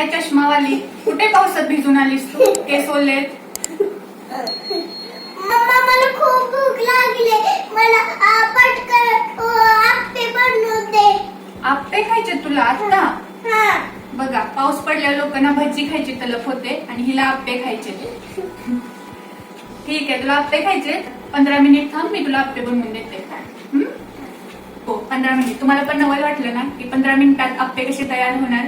काय चष्मावाली. कुठे पावसात भिजून आलीस तू? केस ओले. मम्मा मला खूप भूक लागली. मला आ, पटकन अ, आप्पे बनवून दे. खायचे तुला आता? हा. बघा पाऊस पडल्या लोकांना भजी खायची तलप होते आणि हिला आप्पे खायचे. ठीक आहे तुला आप्पे खायचे? पंधरा मिनिट थांब मी तुला आप्पे बनवून देते. हं? हो पंधरा मिनिट. तुम्हाला पण नवल वाटलं ना की पंधरा मिनिटात आप्पे कसे तयार होणार?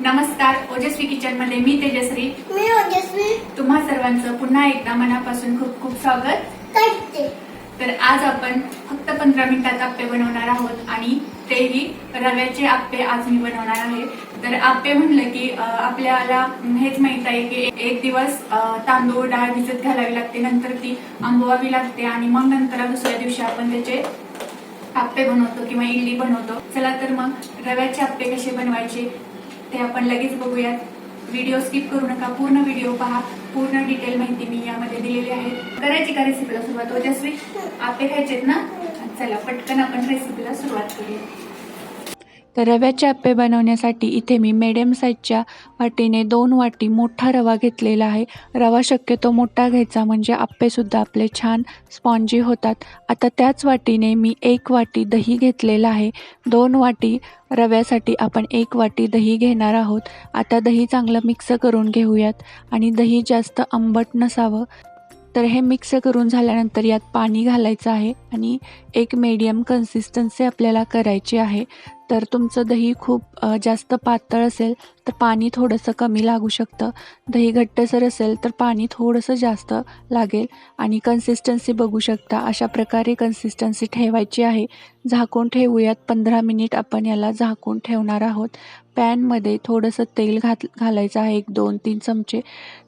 नमस्कार ओजस्वी किचनमध्ये मी तेजश्री मी ओजस्वी. तुम्हा सर्वांचं पुन्हा एकदा मनापासून खूप खूप स्वागत. करते. तर आज आपण फक्त पंधरा मिनिटात आप्पे बनवणार आहोत आणि तेही रव्याचे आप्पे आज मी बनवणार आहे. तर आप्पे म्हणलं की आपल्याला हेच माहीत आहे की एक दिवस तांदूळ डाळ भिजत घालावी लागते नंतर ती आंबवावी लागते आणि मग नंतर दुसऱ्या दिवशी आपण त्याचे आप्पे बनवतो किंवा इडली बनवतो. चला तर मग रव्याचे आप्पे कसे बनवायचे ते आपण लगेच बघूयात. व्हिडिओ स्किप करू नका. पूर्ण व्हिडिओ पहा. पूर्ण डिटेल माहिती मी यामध्ये दिलेली आहे. करायची का रेसिपीला सुरुवात ओजस्वी? आपले खायचेत ना? चला पटकन आपण रेसिपीला सुरुवात करूया. तर रव्याचे अप्पे बनवण्यासाठी इथे मी मिडियम साईजच्या वाटीने दोन वाटी मोठा रवा घेतलेला आहे. रवा शक्यतो मोठा घ्यायचा म्हणजे आप्पेसुद्धा आपले छान स्पॉन्जी होतात. आता त्याच वाटीने मी एक वाटी दही घेतलेलं आहे. दोन वाटी रव्यासाठी आपण एक वाटी दही घेणार आहोत. आता दही चांगलं मिक्स करून घेऊयात आणि दही जास्त आंबट नसावं. तर हे मिक्स करून झाल्यानंतर यात पाणी घालायचं आहे आणि एक मीडियम कन्सिस्टन्सी आपल्याला करायची आहे. तर तुमचं दही खूप जास्त पातळ असेल तर पाणी थोडंसं कमी लागू शकतं. दही घट्टसर असेल तर पाणी थोडंसं जास्त लागेल. आणि कन्सिस्टन्सी बघू शकता. अशा प्रकारे कन्सिस्टन्सी ठेवायची आहे. झाकून ठेवूयात. पंधरा मिनिट आपण याला झाकून ठेवणार आहोत. पॅनमध्ये थोडंसं तेल घात घालायचं आहे. एक दोन तीन चमचे.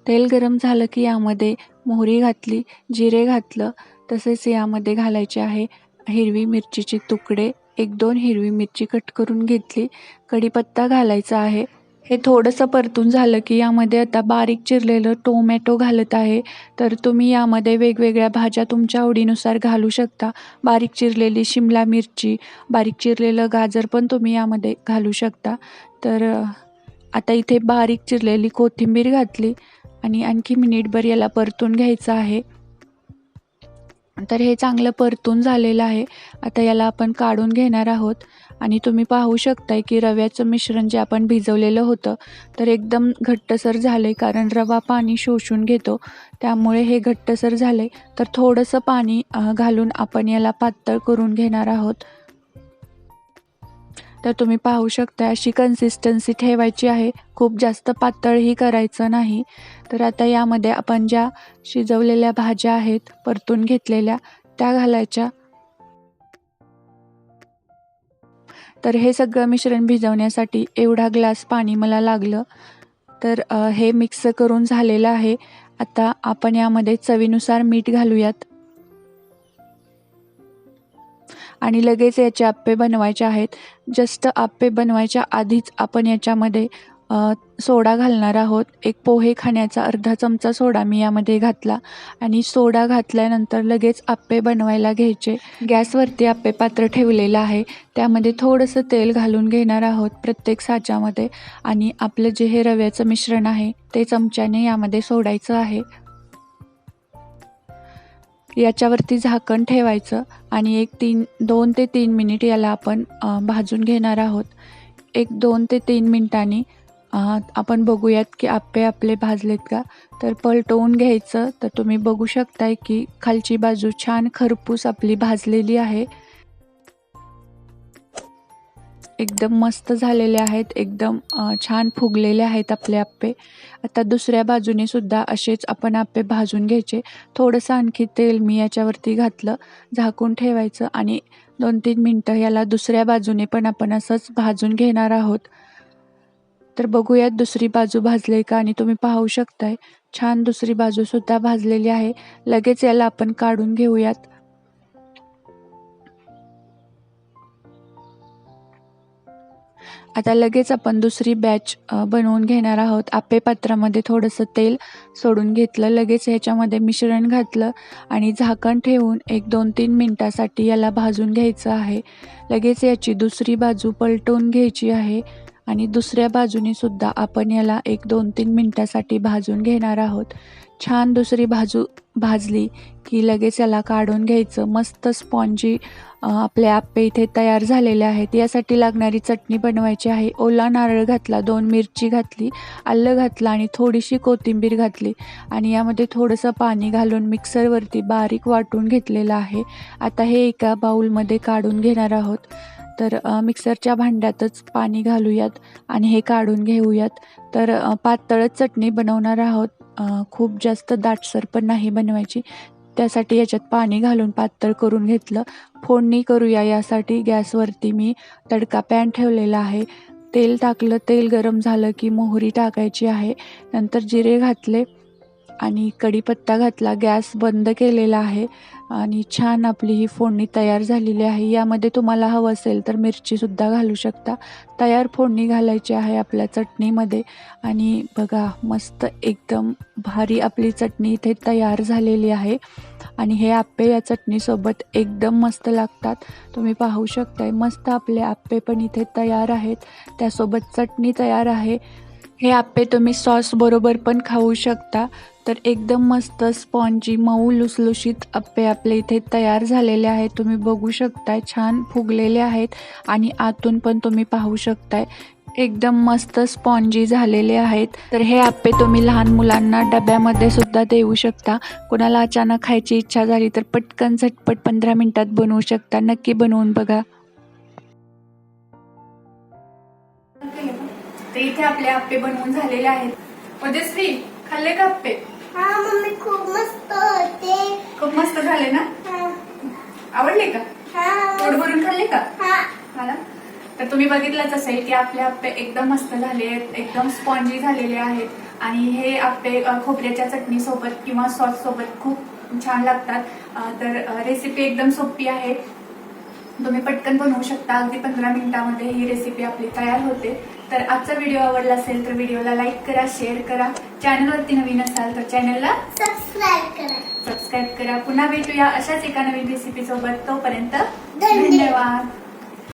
तेल गरम झालं की यामध्ये मोहरी घातली जिरे घातलं. तसेच यामध्ये घालायचे आहे हिरवी मिरचीचे तुकडे. एक दोन हिरवी मिरची कट करून घेतली. कढीपत्ता घालायचा आहे. हे थोडंसं परतून झालं की यामध्ये आता बारीक चिरलेलं टोमॅटो घालत आहे. तर तुम्ही यामध्ये वेगवेगळ्या भाज्या तुमच्या आवडीनुसार घालू शकता. बारीक चिरलेली शिमला मिरची बारीक चिरलेलं गाजर पण तुम्ही यामध्ये घालू शकता. तर आता इथे बारीक चिरलेली कोथिंबीर घातली आणि आणखी मिनिटभर याला परतून घ्यायचं आहे. तर हे चांगलं परतून झालेलं आहे. आता याला आपण काढून घेणार आहोत. आणि तुम्ही पाहू शकताय की रव्याचं मिश्रण जे आपण भिजवलेलं होतं तर एकदम घट्टसर झालं आहे कारण रवा पाणी शोषून घेतो. त्यामुळे हे घट्टसर झालं आहे तर थोडंसं पाणी घालून आपण याला पातळ करून घेणार आहोत. तर तुम्ही पाहू शकता अशी कन्सिस्टन्सी ठेवायची आहे. खूप जास्त पातळही करायचं नाही. तर आता यामध्ये आपण ज्या शिजवलेल्या भाज्या आहेत परतून घेतलेल्या त्या घालायच्या. तर हे सगळं मिश्रण भिजवण्यासाठी एवढा ग्लास पाणी मला लागलं. तर हे मिक्स करून झालेलं आहे. आता आपण यामध्ये चवीनुसार मीठ घालूयात. आणि लगेच याचे आप्पे बनवायचे आहेत. जस्ट आप्पे बनवायच्या आधीच आपण याच्यामध्ये सोडा घालणार आहोत. एक पोहे खाण्याचा अर्धा चमचा सोडा मी यामध्ये घातला आणि सोडा घातल्यानंतर लगेच आप्पे बनवायला घ्यायचे. गॅसवरती आप्पे पात्र ठेवलेलं आहे. त्यामध्ये थोडंसं तेल घालून घेणार आहोत प्रत्येक साच्यामध्ये आणि आपलं जे हे रव्याचं मिश्रण आहे ते चमच्याने यामध्ये सोडायचं आहे. याच्यावरती झाकण ठेवायचं आणि एक तीन दोन ते तीन मिनिट याला आपण भाजून घेणार आहोत. एक दोन ते तीन मिनिटांनी आपण बघूयात की आपे आपले भाजलेत का. तर पलटवून घ्यायचं. तर तुम्ही बघू शकताय की खालची बाजू छान खरपूस आपली भाजलेली आहे. एकदम मस्त झालेले आहेत एकदम छान फुगलेले आहेत आपले आप्पे. आता दुसऱ्या बाजूने सुद्धा असेच आपण आप्पे भाजून घ्यायचे. थोडंसं आणखी तेल मी याच्यावरती घातलं झाकून ठेवायचं आणि दोन तीन मिनटं याला दुसऱ्या बाजूने पण आपण असंच भाजून घेणार आहोत. तर बघूयात दुसरी बाजू भाजले का आणि तुम्ही पाहू शकताय. छान दुसरी बाजूसुद्धा भाजलेली आहे. लगेच याला आपण काढून घेऊयात. आता लगेच आपण दुसरी बॅच बनवून घेणार आहोत. आपे पात्रामध्ये थोडंसं तेल सोडून घेतलं. लगेच ह्याच्यामध्ये मिश्रण घातलं आणि झाकण ठेवून एक दोन तीन मिनटासाठी याला भाजून घ्यायचं आहे. लगेच याची दुसरी बाजू पलटवून घ्यायची आहे. आणि दुसऱ्या बाजूने सुद्धा आपण याला एक दोन तीन मिनटासाठी भाजून घेणार आहोत. छान दुसरी भाजू भाजली की लगेच याला काढून घ्यायचं. मस्त स्पॉन्जी आपले आप्पे इथे तयार झालेले आहेत. यासाठी लागणारी चटणी बनवायची आहे. ओला नारळ घातला दोन मिरची घातली आलं घातलं आणि थोडीशी कोथिंबीर घातली. आणि यामध्ये थोडंसं पाणी घालून मिक्सरवरती बारीक वाटून घेतलेलं आहे. आता हे एका बाऊलमध्ये काढून घेणार आहोत. तर मिक्सरच्या भांड्यातच पाणी घालूयात आणि हे काढून घेऊयात. तर पातळच चटणी बनवणार आहोत. खूप जास्त दाटसर पण नाही बनवायची. त्यासाठी याच्यात पाणी घालून पातळ करून घेतलं. फोडणी करूया यासाठी. गॅसवरती मी तडका पॅन ठेवलेला आहे. तेल टाकलं. तेल गरम झालं की मोहरी टाकायची आहे. नंतर जिरे घातले. आणि कढीपत्ता घातला गॅस बंद केलेला आहे आणि छान आपली ही फोडणी तयार झालेली आहे. यामध्ये तुम्हाला हवं असेल तर मिरचीसुद्धा घालू शकता. तयार फोडणी घालायची आहे आपल्या चटणीमध्ये आणि बघा मस्त एकदम भारी आपली चटणी इथे तयार झालेली आहे. आणि हे आप्पे या चटणीसोबत एकदम मस्त लागतात. तुम्ही पाहू शकताय मस्त आपले आप्पे पण इथे तयार आहेत. त्यासोबत चटणी तयार आहे. हे आप्पे तुम्ही सॉस बरोबर पण खाऊ शकता. तर एकदम मस्त स्पॉन्जी मऊ लुसलुशीत आप्पे आपले इथे तयार झालेले आहेत. तुम्ही बघू शकताय छान फुगलेले आहेत आणि आतून पण तुम्ही पाहू शकताय. एकदम मस्त स्पॉन्जी झालेले आहेत. तर हे आप्पे तुम्ही लहान मुलांना डब्यामध्ये सुद्धा देऊ शकता. कोणाला अचानक खायची इच्छा झाली तर पटकन झटपट पंधरा मिनिटात बनवू शकता. नक्की बनवून बघा. तर इथे आपले आप्पे बनवून झालेले आहेत. ओजस्वी खाल्ले का आप्पे? हा मम्मी खूप मस्त होते. खूप मस्त झाले ना? हा. आवडले का? हा. पोट भरून खाल्ले का? हा. मला तर तुम्ही बघितलंच असेल की आपले आप्पे एकदम मस्त झाले आहेत एकदम स्पॉन्जी झालेले आहेत. आणि हे आप्पे खोबऱ्याच्या चटणी सोबत किंवा सॉस सोबत खूप छान लागतात. तर रेसिपी एकदम सोपी आहे. तुम्ही पटकन बनवू शकता. अगदी पंधरा मिनिटामध्ये ही रेसिपी आपली तयार होते. तर आजचा व्हिडिओ आवडला असेल तर व्हिडिओला लाईक करा शेअर करा. चॅनलवरती नवीन असाल तर चॅनलला सबस्क्राईब करा. सबस्क्राईब करा. पुन्हा भेटूया अशाच एका नवीन रेसिपी सोबत. तोपर्यंत धन्यवाद. धन्यवाद.